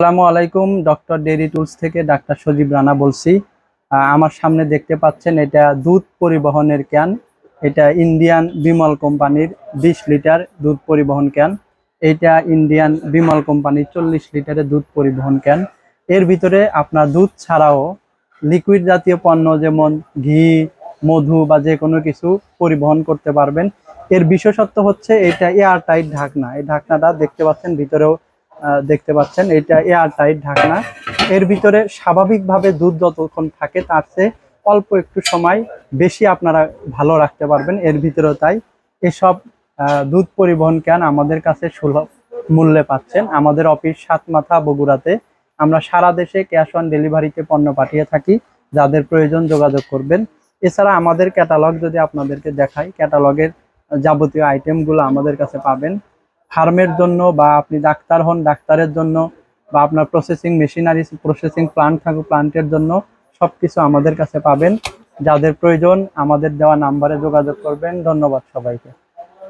আসসালামু আলাইকুম, doctor dairy tools থেকে ডাক্তার সজীব রানা বলছি। আমার সামনে দেখতে পাচ্ছেন এটা দুধ পরিবহনের ক্যান। এটা ইন্ডিয়ান বিমল কোম্পানির বিশ লিটার দুধ পরিবহন ক্যান। এটা ইন্ডিয়ান বিমল কোম্পানির চল্লিশ লিটারের দুধ পরিবহন ক্যান। এর ভিতরে আপনার দুধ ছাড়াও লিকুইড জাতীয় পণ্য যেমন ঘি, মধু বা যে কোনো কিছু পরিবহন করতে পারবেন। এর বিশেষত্ব হচ্ছে এটা এয়ার টাইট ঢাকনা। এই ঢাকনাটা দেখতে পাচ্ছেন, ভিতরেও দেখতে পাচ্ছেন, এটা এয়ার টাইট ঢাকনা। এর ভিতরে স্বাভাবিকভাবে দুধ যতক্ষণ থাকে তার চেয়ে অল্প একটু সময় বেশি আপনারা ভালো রাখতে পারবেন, এর ভিতরেও তাই। এসব দুধ পরিবহন ক্যান আমাদের কাছে সুলভ মূল্যে পাচ্ছেন। আমাদের অফিস সাতমাথা বগুড়াতে। আমরা সারা দেশে ক্যাশ অন ডেলিভারিতে পণ্য পাঠিয়ে থাকি, যাদের প্রয়োজন যোগাযোগ করবেন। এছাড়া আমাদের ক্যাটালগ যদি আপনাদেরকে দেখাই, ক্যাটালগের যাবতীয় আইটেমগুলো আমাদের কাছে পাবেন। ফার্মের জন্য বা আপনি ডাক্তার হন, ডাক্তারের জন্য বা আপনার প্রসেসিং মেশিনারি প্রসেসিং প্লান্ট থাকুক প্লান্টের জন্য সব কিছু আমাদের কাছে পাবেন। যাদের প্রয়োজন আমাদের দেওয়া নাম্বারে যোগাযোগ করবেন। ধন্যবাদ সবাইকে।